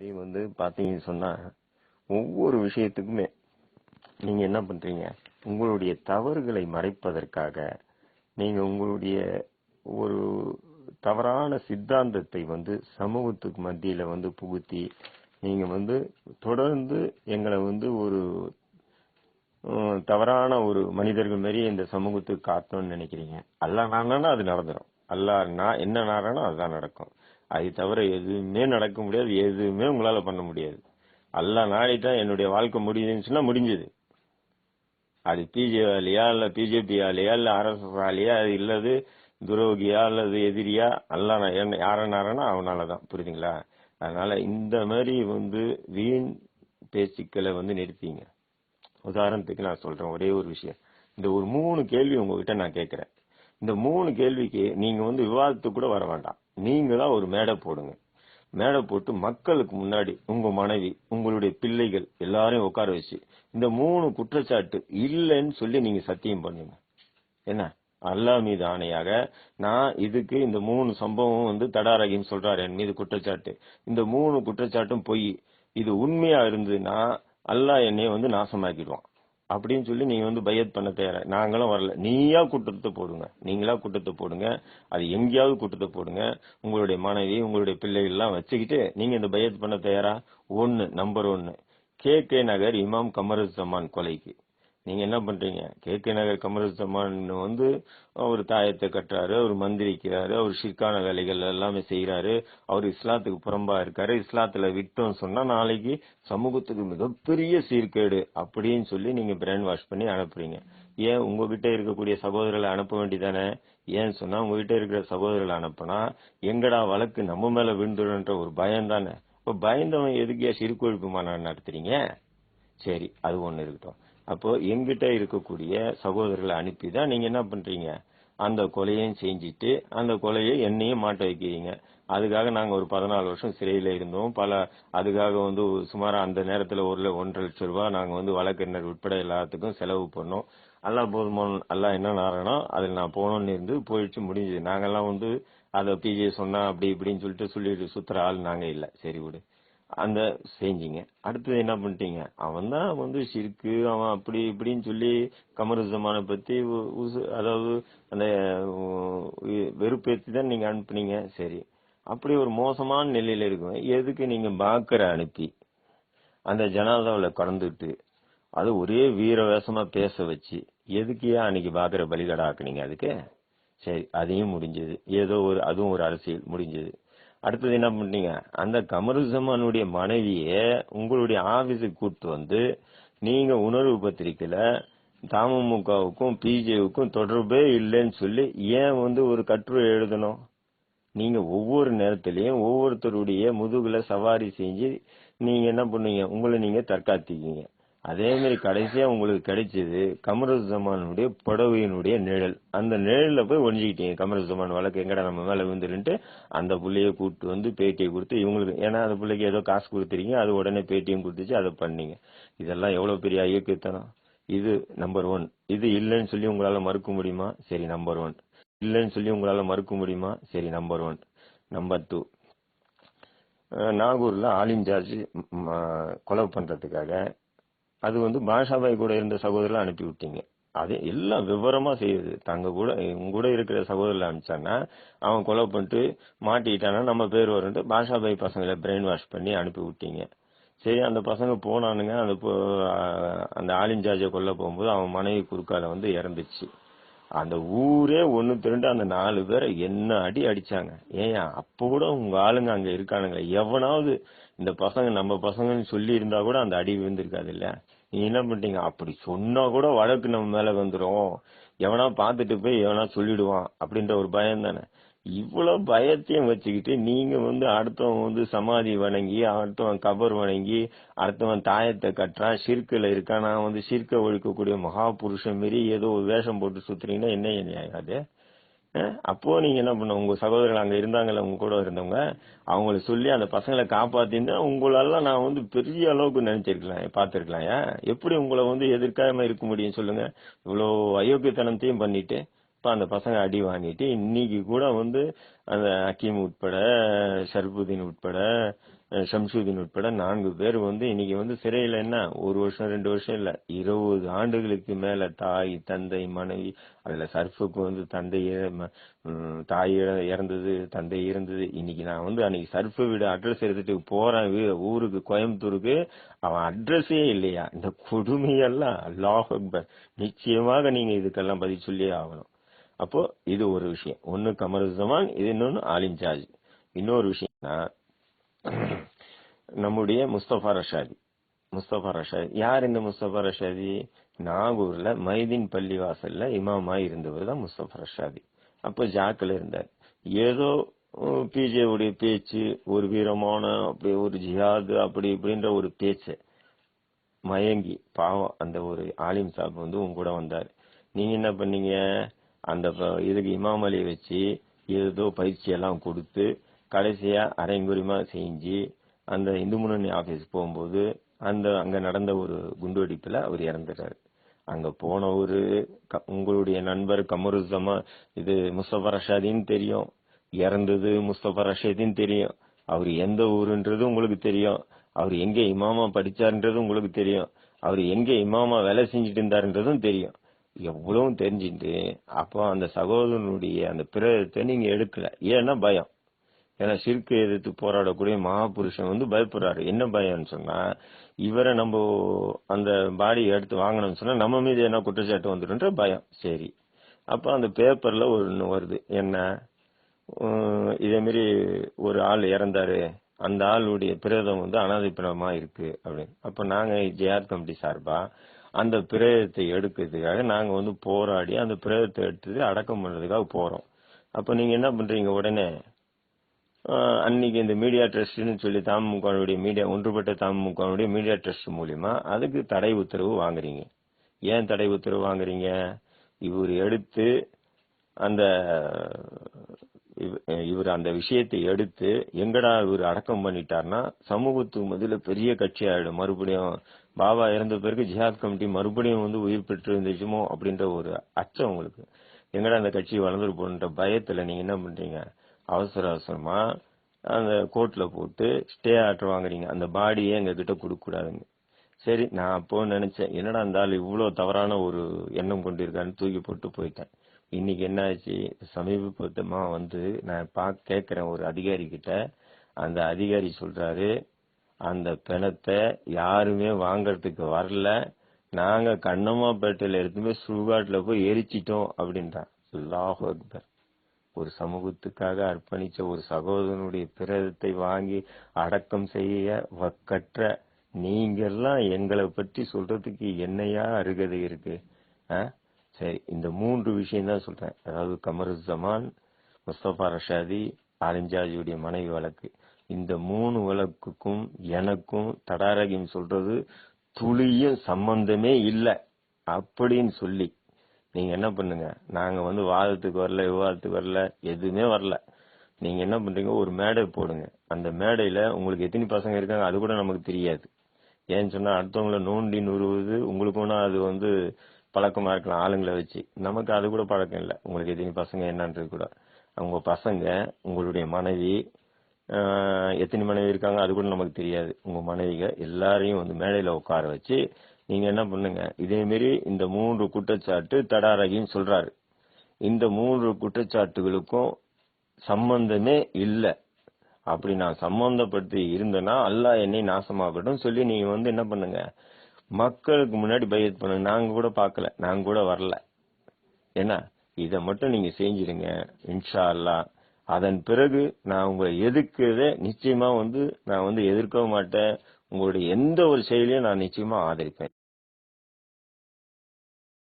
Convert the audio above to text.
Time வந்து பாத்தீங்கன்னு சொன்னா ஒவ்வொரு விஷயத்துக்குமே நீங்க என்ன பண்றீங்க? உங்களுடைய தவறுகளை மறைப்பதற்காக நீங்க உங்களுடைய ஒரு தவறான சித்தாந்தத்தை வந்து சமூகத்துக்கு மத்தியில வந்து புகுத்தி நீங்க வந்து தொடர்ந்து எங்களை வந்து ஒரு தவறான ஒரு மனிதர்கள் மாரி இந்த சமூகத்துக்கு காட்டணும்னு நினைக்கிறீங்க. அல்லா நானா அது நடந்துடும் அல்லா என்ன நாரானோ அதுதான் நடக்கும். அது தவிர எதுவுமே நடக்க முடியாது எதுவுமே உங்களால பண்ண முடியாது. அல்லா தான் என்னுடைய வாழ்க்கை முடியுதுன்னு சொன்னா முடிஞ்சது. அது பிஜே ஆலியா இல்ல பிஜேபி இல்ல ஆர்எஸ்எஸ் ஆலியா அது இல்லது துரோகியா அல்லது எதிரியா அல்ல என்ன யார நாரனா அவனாலதான். புரியுதுங்களா? அதனால இந்த மாதிரி வந்து வீண் பேச்சுக்களை வந்து நிறுத்திங்க. உதாரணத்துக்கு நான் சொல்றேன் ஒரே ஒரு விஷயம். இந்த ஒரு மூணு கேள்வி உங்ககிட்ட நான் கேட்கிறேன். இந்த மூணு கேள்விக்கு நீங்க வந்து விவாதத்துக்கு கூட வர வேண்டாம். நீங்களா ஒரு மேடை போடுங்க. மேடை போட்டு மக்களுக்கு முன்னாடி உங்க மனைவி உங்களுடைய பிள்ளைகள் எல்லாரையும் உட்கார வச்சு இந்த மூணு குற்றச்சாட்டு இல்லைன்னு சொல்லி நீங்க சத்தியம் பண்ணுங்க. என்ன? அல்லாஹ் மீது ஆணையாக நான் இதுக்கு இந்த மூணு சம்பவம் வந்து தடாரகின்னு சொல்றாரு. என் மீது குற்றச்சாட்டு. இந்த மூணு குற்றச்சாட்டும் பொய் இது உண்மையா இருந்ததுன்னா அல்லாஹ் என்னைய வந்து நாசமாக்கிடுவான். அப்படின்னு சொல்லி நீங்க வந்து பையத் பண்ண தேவை நாங்களும் வரல. நீயா குற்றத்தை போடுங்க. நீங்களா குற்றத்தை போடுங்க. அது எங்கேயாவது குற்றத்தை போடுங்க. உங்களுடைய மனைவி உங்களுடைய பிள்ளைகள் எல்லாம் வச்சுக்கிட்டு நீங்க இந்த பையத் பண்ண தயாரா? ஒன்னு நம்பர் ஒன்னு கே. கே. நகர் இமாம் கமருசமான் கொலைக்கு. நீங்க என்ன பண்றீங்க? கே. கே. நகர் கமருசமான் வந்து அவர் தாயத்தை கட்டுறாரு அவர் மந்திரிக்கிறாரு அவர் ஷிர்கான வேலைகள் எல்லாமே செய்யறாரு அவர் இஸ்லாத்துக்கு புறம்பா இருக்காரு இஸ்லாத்துல விட்டோம் சொன்னா நாளைக்கு சமூகத்துக்கு மிகப்பெரிய சீர்கேடு அப்படின்னு சொல்லி நீங்க பிரெயின் வாஷ் பண்ணி அனுப்புறீங்க. ஏன் உங்ககிட்ட இருக்கக்கூடிய சகோதரர்களை அனுப்ப வேண்டியதானே? ஏன்னு சொன்னா உங்ககிட்ட இருக்கிற சகோதரர்களை அனுப்பினா எங்கடா வழக்கு நம்ம மேல விழுந்துடுன்ற ஒரு பயம் தானே? இப்ப பயந்தவன் சிறு சிறுகொழுப்பு மாநாடு நடத்துறீங்க? சரி அது ஒண்ணு இருக்கட்டும். அப்போ எங்கிட்ட இருக்கக்கூடிய சகோதரர்களை அனுப்பி தான் நீங்க என்ன பண்றீங்க? அந்த கொலையையும் செஞ்சுட்டு அந்த கொலையை என்னையும் மாட்ட வைக்கிறீங்க. அதுக்காக நாங்க ஒரு பதினாலு வருஷம் சிறையில இருந்தோம். பல அதுக்காக வந்து சுமார் அந்த நேரத்துல ஒரு ஒன்றரை லட்சம் ரூபாய் நாங்க வந்து வழக்கறிஞர் உட்பட எல்லாத்துக்கும் செலவு பண்ணோம். எல்லாம் போதுமான எல்லாம் என்ன நாரணோ அதில் நான் போனோம்னு இருந்து போயிடுச்சு முடிஞ்சது. நாங்கெல்லாம் வந்து அதை பிஜே சொன்னா அப்படி இப்படின்னு சொல்லிட்டு சொல்லிட்டு சுத்துற ஆள் நாங்க இல்ல. சரி விடு. அந்த செஞ்சீங்க. அடுத்தது என்ன பண்ணிட்டீங்க? அவன் தான் வந்து சிரிக்கு அவன் அப்படி இப்படின்னு சொல்லி கமருசமான பத்தி உ- உசு- அதாவது அந்த வெறுப்பேற்றி தான் நீங்க அனுப்புனீங்க. சரி. அப்படி ஒரு மோசமான நிலையில இருக்கும் எதுக்கு நீங்க பாக்கரை அனுப்பி? அந்த ஜனாதாவில் கடந்துட்டு அது ஒரே வீர வேஷமா பேச வச்சு எதுக்கு ஏன் அன்னைக்கு பாக்கரை பலிகடாக்குனீங்க அதுக்கு? சரி அதையும் முடிஞ்சது. ஏதோ ஒரு அதுவும் ஒரு அரசியல் முடிஞ்சது. அடுத்தது என்ன பண்ணீங்க அந்த கமருசமானுடைய மனைவியை உங்களுடைய ஆபீஸுக்கு கூப்பிட்டு வந்து நீங்க உணர்வு பத்திரிக்கையில தமுமுகவுக்கும் பிஜேவுக்கும் தொடர்பே இல்லைன்னு சொல்லி ஏன் வந்து ஒரு கட்டுரை எழுதணும்? நீங்க ஒவ்வொரு நேரத்திலையும் ஒவ்வொருத்தருடைய முதுகுல சவாரி செஞ்சு நீங்க என்ன பண்ணுவீங்க? உங்களை நீங்க தற்காத்திக்கீங்க அதே மாதிரி கடைசியா உங்களுக்கு கிடைச்சது கமருசமானுடைய புடவையினுடைய நிழல். அந்த நிழல்ல போய் ஒழிஞ்சுக்கிட்டீங்க கமருசமான் வழக்கு எங்கடா நம்ம மேல விழுந்துருன்ட்டு அந்த புள்ளைய கூப்பிட்டு வந்து பேட்டியை கொடுத்து இவங்களுக்கு ஏன்னா அந்த பிள்ளைக்கு ஏதோ காசு கொடுத்துறீங்க அது உடனே பேட்டியும் கொடுத்துச்சு அதை பண்ணீங்க. இதெல்லாம் எவ்வளவு பெரிய ஐயக்கத்தனம் இது நம்பர் ஒன் இது இல்லைன்னு சொல்லி உங்களால மறுக்க முடியுமா? சரி நம்பர் ஒன் இல்லைன்னு சொல்லி உங்களால மறுக்க முடியுமா? சரி நம்பர் ஒன் நம்பர் டூ நாகூர்ல ஆலிம் ஜார்ஜ் கொலை பண்றதுக்காக அது வந்து பாஷாபாய் கூட இருந்த சகோதரர்ல அனுப்பி விட்டீங்க. அது எல்லாம் விவரமா செய்யுது. தங்க கூட உங்க கூட இருக்கிற சகோதரர்ல அனுப்பிச்சான்னா அவன் கொலை பண்ணிட்டு மாட்டிக்கிட்டானா நம்ம பேர் வரும்ட்டு பாஷாபாய் பசங்களை பிரெயின் வாஷ் பண்ணி அனுப்பி விட்டீங்க. சரி அந்த பசங்க போனானுங்க. அந்த போ- அந்த ஆலிம் கொல்ல போகும்போது அவன் மனைவி குறுக்கால வந்து இறந்துச்சு. அந்த ஊரே ஒன்று திரண்டு அந்த நாலு பேரை என்ன அடி அடிச்சாங்க. ஏன் அப்போ கூட உங்க ஆளுங்க அங்க இருக்கானுங்க எவனாவது இந்த பசங்க நம்ம பசங்கன்னு சொல்லி இருந்தா கூட அந்த அடி விழுந்திருக்காது இல்ல நீ என்ன பண்ணிட்டீங்க அப்படி சொன்னா கூட வழக்கு நம்ம மேல வந்துடும் எவனா பார்த்துட்டு போய் எவனா சொல்லிடுவான் அப்படின்ற ஒரு பயம் தானே. இவ்வளவு பயத்தையும் வச்சுக்கிட்டு நீங்க வந்து அடுத்தவன் வந்து சமாதி வணங்கி அடுத்தவன் கபர் வணங்கி அடுத்தவன் தாயத்தை கட்டுறான் ஷிர்கில் இருக்கான். நான் வந்து சிற்க ஒழிக்கக்கூடிய மகா புருஷன் மாரி ஏதோ ஒரு வேஷம் போட்டு சுத்துறீங்கன்னா என்ன நியாயம் அது அப்போ நீங்க என்ன பண்ண உங்க சகோதரர்கள் அங்க இருந்தாங்கல்ல உங்க கூட இருந்தவங்க அவங்களை சொல்லி அந்த பசங்களை காப்பாத்திருந்தா உங்களெல்லாம் நான் வந்து பெரிய அளவுக்கு நினைச்சிருக்கலாம் பார்த்திருக்கலாம். ஏன்? எப்படி உங்களை வந்து எதிர்க்காம இருக்க முடியும் சொல்லுங்க. இவ்வளோ அயோக்கியத்தனத்தையும் பண்ணிட்டு இப்ப அந்த பசங்க அடி வாங்கிட்டு இன்னைக்கு கூட வந்து அந்த அக்கீம் உட்பட ஷர்புதீன் உட்பட ஷம்சுதீன் உட்பட நான்கு பேர் வந்து இன்னைக்கு வந்து சிறையில என்ன ஒரு வருஷம் ரெண்டு வருஷம் இல்லை இருபது ஆண்டுகளுக்கு மேல தாய் தந்தை மனைவி அதில் சர்ஃபுக்கு வந்து தந்தை தாய் இற- இறந்தது தந்தை இருந்தது இன்னைக்கு நான் வந்து அன்னைக்கு சர்ஃபு வீடு அட்ரஸ் எடுத்துட்டு போறேன் வீ- ஊருக்கு கோயம்புத்தூருக்கு. அவன் அட்ரஸே இல்லையா? இந்த கொடுமையெல்லாம் அல்லாஹ் அக்பர். நிச்சயமாக நீங்க இதுக்கெல்லாம் பதில் சொல்லியே ஆகணும். அப்போ இது ஒரு விஷயம். ஒன்னு கமருசமான் இது இன்னொன்னு ஆலிம் சார்ஜ் இன்னொரு விஷயம்னா நம்முடைய முஸ்தபா ரஷாதி. முஸ்தபா ரஷாதி. யார் இந்த முஸ்தபா ரஷாதி? நாகூர்ல மைதீன் பள்ளிவாசல்ல இமாமா இருந்தவர் தான் முஸ்தபா ரஷாதி. அப்போ ஜாக்கில் இருந்தார். ஏதோ பிஜே உடைய பேச்சு ஒரு வீரமான அப்படி ஒரு ஜிஹாது அப்படி இப்படின்ற ஒரு பேச்சு. மயங்கி பாவம் அந்த ஒரு ஆலிம் சாப் வந்து உங்க கூட வந்தார். நீங்க என்ன பண்ணீங்க? அந்த இதுக்கு இமாமலையை வச்சு ஏதோ பயிற்சி எல்லாம் கொடுத்து கடைசியா அரைங்குறிமா செஞ்சு அந்த இந்து முன்னணி ஆபீஸ் போகும்போது அந்த அங்க நடந்த ஒரு குண்டுவெடிப்புல அவர் இறந்துட்டாரு. அங்க போனவரு க- உங்களுடைய நண்பர் கமருசமா இது முஸ்தபா ரஷாதின்னு தெரியும். இறந்தது முஸ்தபா ரஷீதின்னு தெரியும். அவர் எந்த ஊருன்றது உங்களுக்கு தெரியும். அவர் எங்க இமாமா படிச்சாருன்றது உங்களுக்கு தெரியும். அவர் எங்க இமாமா வேலை செஞ்சுட்டு இருந்தாருன்றதும் தெரியும். எவ்வளவும் தெரிஞ்சுட்டு அப்போ அந்த சகோதரனுடைய அந்த பிரேதத்தை நீங்க எடுக்கல. ஏன்னா பயம். ஏன்னா சிறுக்கு எதிர்த்து போராடக்கூடிய மகாபுருஷன் வந்து பயப்படுறாரு. என்ன பயம்னு சொன்னா இவரை நம்ம அந்த பாடியை எடுத்து வாங்கணும்னு சொன்னா நம்ம மீது என்ன குற்றச்சாட்டு வந்துடுன்ற பயம். சரி. அப்ப அந்த பேப்பர்ல ஒன்று வருது. என்ன? இதே மாதிரி ஒரு ஆள் இறந்தாரு. அந்த ஆளுடைய பிரேதம் வந்து அனாதை இருக்கு அப்படின்னு. அப்ப நாங்க ஜேஆர் கமிட்டி சார்பா அந்த பிரேதத்தை எடுக்கிறதுக்காக நாங்க வந்து போராடி அந்த பிரேதத்தை எடுத்து அடக்கம் பண்றதுக்காக போறோம். அப்ப நீங்க என்ன பண்றீங்க? உடனே அன்னைக்கு இந்த மீடியா ட்ரஸ்ட்னு சொல்லி தாமுகனுடைய மீடியா ஒன்றுபட்ட தாமுகனுடைய மீடியா ட்ரஸ்ட் மூலியமா அதுக்கு தடை உத்தரவு வாங்குறீங்க. ஏன் தடை உத்தரவு வாங்குறீங்க? இவர் எடுத்து அந்த இவ- இவர் அந்த விஷயத்தை எடுத்து எங்கடா இவர் அடக்கம் பண்ணிட்டார்னா சமூகத்துக்கு முதல்ல பெரிய கட்சி ஆயிடும். மறுபடியும் பாபா இறந்த பிறகு ஜிஹாத் கமிட்டி மறுபடியும் வந்து உயிர் பெற்று இருந்துச்சுமோ அப்படின்ற ஒரு அச்சம் உங்களுக்கு. எங்கடா அந்த கட்சி வளர்ந்துரு போன்ற பயத்துல நீங்க என்ன பண்றீங்க? அவசர அவசரமா அந்த கோர்ட்ல போட்டு ஸ்டே ஆர்டர் வாங்குறீங்க. அந்த பாடியே எங்க கிட்ட கொடுக்க கூடாதுங்க சரி நான் அப்போ நினைச்சேன் என்னடா இருந்தாலும் ஆள் இவ்வளவு தவறான ஒரு எண்ணம் கொண்டு இருக்கான்னு தூக்கி போட்டு போயிட்டேன். இன்னைக்கு என்ன ஆச்சு? சமீபத்தமா வந்து நான் பா கேட்குறேன் ஒரு அதிகாரி கிட்ட. அந்த அதிகாரி சொல்றாரு அந்த பிணத்தை யாருமே வாங்கறதுக்கு வரல. நாங்க கண்ணம்மாப்பேட்டையில எடுத்துமே சுடுகாட்டுல போய் எரிச்சிட்டோம் அப்படின்றான். அல்லாஹ் அக்பர். ஒரு சமூகத்துக்காக அர்ப்பணிச்ச ஒரு சகோதரனுடைய பிரேதத்தை வாங்கி அடக்கம் செய்ய வக்கற்ற நீங்கெல்லாம் எங்களை பற்றி சொல்றதுக்கு என்னையா அருகதை இருக்கு? ஆ? சரி இந்த மூன்று விஷயம் தான் சொல்றேன். அதாவது கமருசமான் முஸ்தபா ரஷாதி அலிஞ்சாஜியுடைய மனைவி வழக்கு. இந்த மூணு வழக்குக்கும் எனக்கும் தடாரகிம் சொல்றது துளியும் சம்பந்தமே இல்லை அப்படின்னு சொல்லி நீங்க என்ன பண்ணுங்க? நாங்க வந்து வாதத்துக்கு வரல விவாதத்துக்கு வரல எதுவுமே வரல. நீங்க என்ன பண்றீங்க? ஒரு மேடை போடுங்க. அந்த மேடையில உங்களுக்கு எத்தனை பசங்க இருக்காங்க? அது கூட நமக்கு தெரியாது. ஏன்னு சொன்னா அடுத்தவங்கள நோண்டி நுறுவது உங்களுக்கு அது வந்து பழக்கமா இருக்கலாம் ஆளுங்களை வச்சு. நமக்கு அது கூட பழக்கம் இல்லை. உங்களுக்கு எத்தனை பசங்க என்னன்றது கூட. அவங்க பசங்க உங்களுடைய மனைவி எத்தனை மனைவி இருக்காங்க? அது கூட நமக்கு தெரியாது. உங்க மனைவிக எல்லாரையும் வந்து மேடையில உட்கார வச்சு நீங்க என்ன பண்ணுங்க இதே மாரி இந்த மூன்று குற்றச்சாட்டு தடாரகின்னு சொல்றாரு. இந்த மூன்று குற்றச்சாட்டுகளுக்கும் சம்பந்தமே இல்லை. அப்படி நான் சம்பந்தப்படுத்தி இருந்தேன்னா அல்லாஹ் என்னை நாசமாகட்டும் சொல்லி நீங்க வந்து என்ன பண்ணுங்க மக்களுக்கு முன்னாடி பையத் பண்ணுங்க. நாங்க கூட பார்க்கல நாங்க கூட வரல. என்ன இதை மட்டும் நீங்க செஞ்சிருங்க இன்ஷா அல்லாஹ். அதன் பிறகு நான் உங்களை எதிர்க்கிறத நிச்சயமா வந்து நான் வந்து எதிர்க்கவும் மாட்டேன். உங்களுடைய எந்த ஒரு செயலையும் நான் நிச்சயமா ஆதரிப்பேன்.